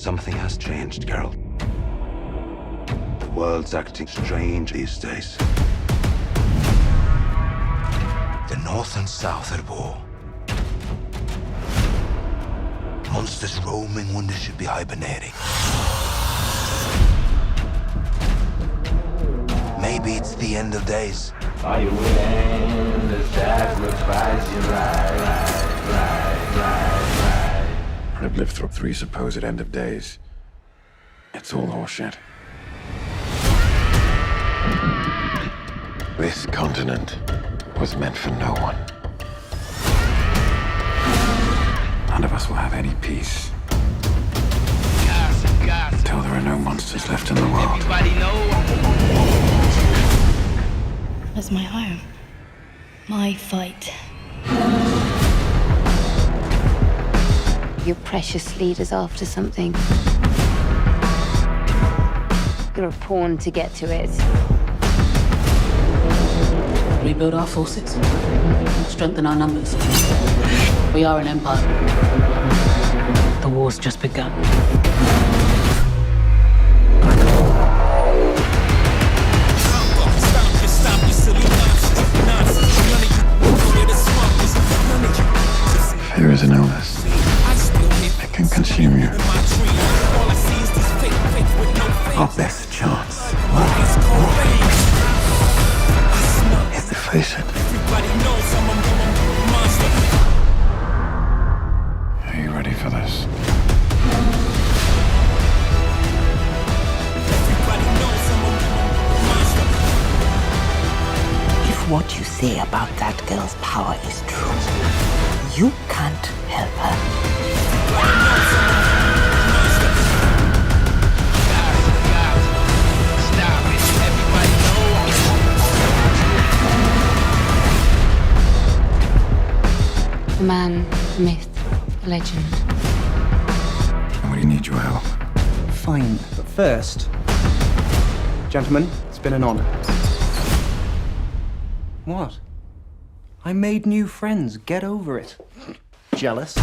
Something has changed, Geralt. The world's acting strange these days. The North and South at war. Monsters roaming when they should be hibernating. Maybe it's the end of days. Are you willing I've lived through three supposed end of days. It's all horseshit. This continent was meant for no one. None of us will have any peace until there are no monsters left in the world. That's my home. My fight. Your precious leader's after something. You're a pawn to get to it. Rebuild our forces, strengthen our numbers. We are an empire. The war's just begun. Fear is an illness. Can consume you. Our best chance is to face it. Are you ready for this? If what you say about that girl's power is true, you can't help her. The man, the myth, the legend. And we need your help. Fine, but first. Gentlemen, it's been an honor. What? I made new friends. Get over it. Jealous?